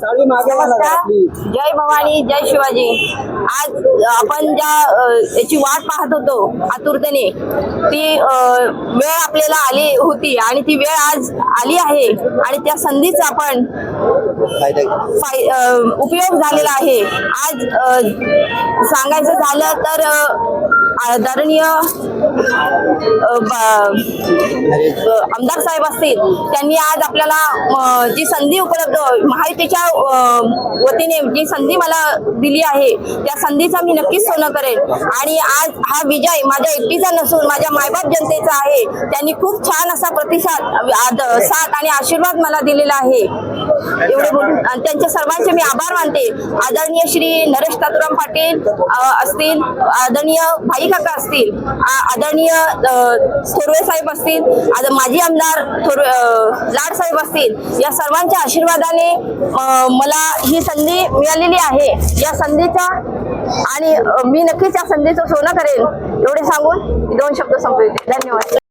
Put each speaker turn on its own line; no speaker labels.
नमस्कार. जय भवानी जय शिवाजी. आज आपण ज्या याची वाट पाहत होतो आतुरतेने ती वेळ आपल्याला आली होती आणि ती वेळ आज आली आहे आणि त्या संधीचा आपण उपयोग झालेला आहे. आज सांगायचं झालं तर आदरणीय आमदार साहेब असतील त्यांनी आज आपल्याला जी संधी उपलब्ध महायुतीच्या वतीने जी संधी मला दिली आहे त्या संधीचा मी नक्कीच सोनं करेन. आणि आज हा विजय माझ्या एकटीचा नसून माझ्या मायबाप जनतेचा आहे त्यांनी खूप छान असा प्रतिसाद आद- साथ आणि आशीर्वाद मला दिलेला आहे. एवढे बोलून आणि त्यांच्या सर्वांचे मी आभार मानते. आदरणीय श्री नरेश तातुराम पाटील असतील आदरणीय भाई काका असतील आदरणीय आदरणीय थोरवे साहेब असतील आता माजी आमदार थोर लाड साहेब असतील या सर्वांच्या आशीर्वादाने मला ही संधी मिळालेली आहे. या संधीचा आणि मी नक्कीच या संधीचं सोनं करेन एवढे सांगून दोन शब्द संपवते. धन्यवाद.